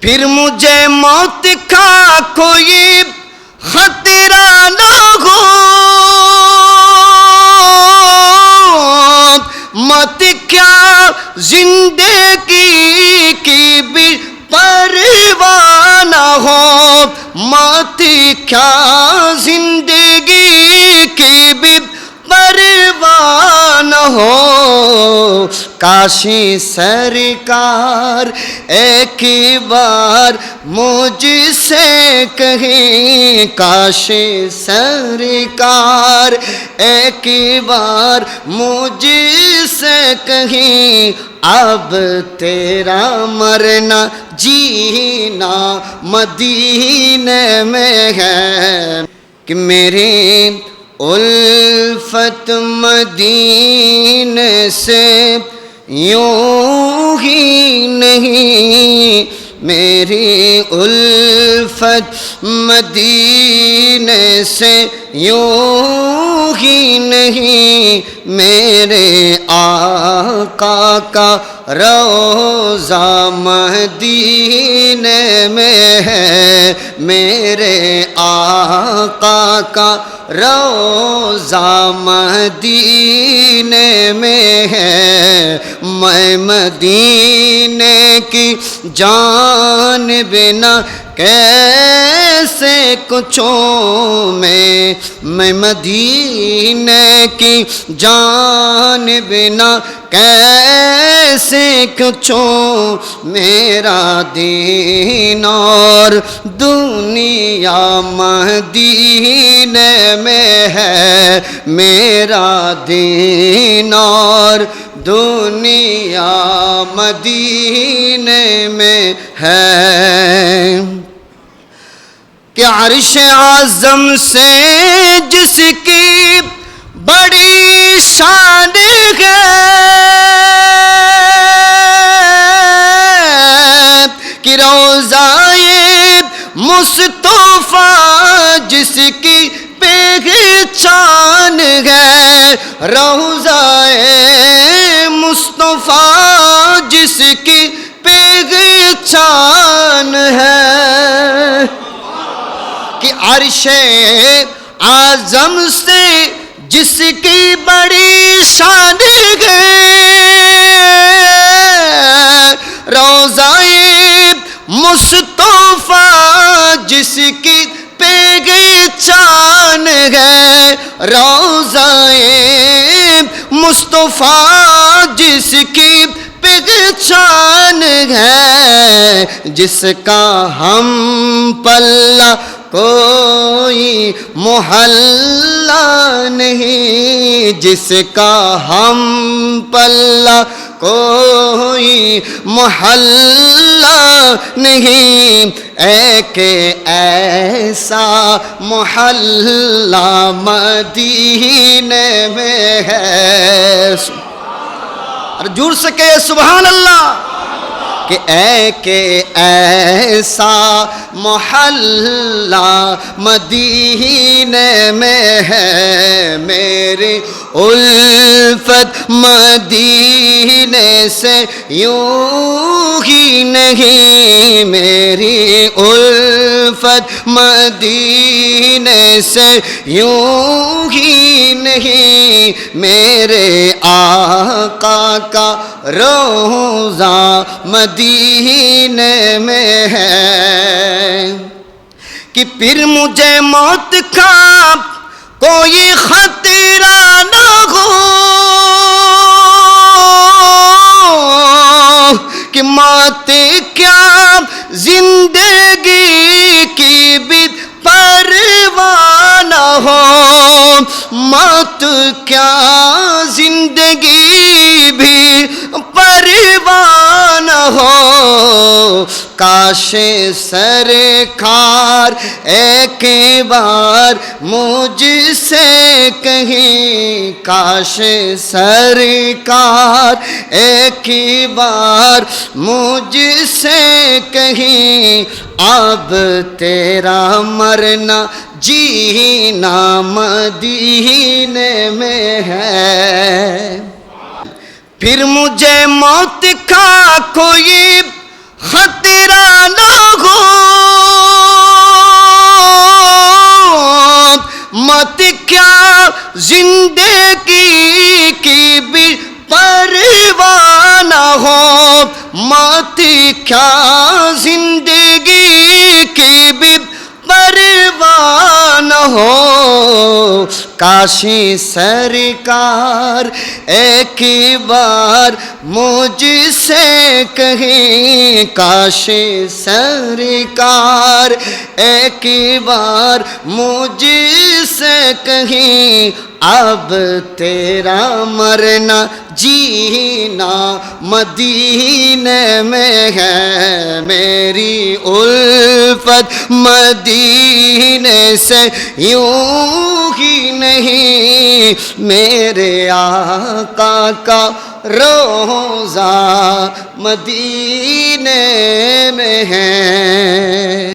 پھر مجھے موت کا کوئی خطرہ نہ ہو۔ مت کیا زندگی کی بھی پرواہ نہ ہو۔ مت کیا زندگی کی بھی پرواہ نہ ہو۔ کاشی سرکار، ایک ہی بار مجھ سے کہیں کاشی سرکار، ایک ہی بار مجھ سے کہیں اب تیرا مرنا جینا مدینے میں ہے۔ کہ میری الفت مدینے سے یوں ہی نہیں میری الفت مدینے سے یوں ہی نہیں میرے آقا کا روزہ مدینے میں ہے میرے آقا کا روزہ مدینے میں ہے میں مدینے کی جان بنا کیسے کچھوں میں میں مدینے کی جان بنا کیسے کچھوں میرا دین اور دنیا مدینے میں ہے میرا دین اور دنیا مدینے میں ہے کہ عرش اعظم سے جس کی بڑی شان ہے۔ کہ روزائے مصطفیٰ جس کی پہچان ہے۔ روزائے مصطفیٰ جس کی پہچان ہے۔ کہ عرش اعظم سے جس کی بڑی شان ہے۔ روزائے مصطفیٰ جس کی پہچان ہے۔ روزائے مصطفیٰ جس کی پہچان ہے۔ جس کا ہم پلہ کوئی محلہ نہیں جس کا ہم پلہ کوئی محلہ نہیں۔ اے کہ ایسا محلہ مدینے میں ہے۔ اور جڑ سکے سبحان اللہ! کہ اے کہ ایسا محلہ مدینے میں ہے میری الفت مدینے سے یوں ہی نہیں میری الفت مدینے سے یوں ہی نہیں میرے آقا کا روزہ مدینے میں ہے کہ پھر مجھے موت کا کوئی خطرہ نہ ہو کہ موت کیا زندگی کی بھی پرواہ نہ ہو، موت کیا زندگی کاش سرکار ایک بار مجھ سے کہیں، کاش سرکار ایک بار مجھ سے کہیں، اب تیرا مرنا جینا مدینے میں ہے۔ پھر مجھے موت کا کوئی نہ ہو مت کیا زندگی کی بھی پروانہ ہو؟ مت کیا زندگی کی بھی پروانہ ہو؟ کا کاشی سرکار، ایک بار مجھ سے کہیں کاشی سرکار، ایک بار مجھ سے کہیں، اب تیرا مرنا جینا مدینے میں ہے، میری الفت مدینے سے یوں ہی نہیں۔ میرے آقا کا روزہ مدینے میں ہے۔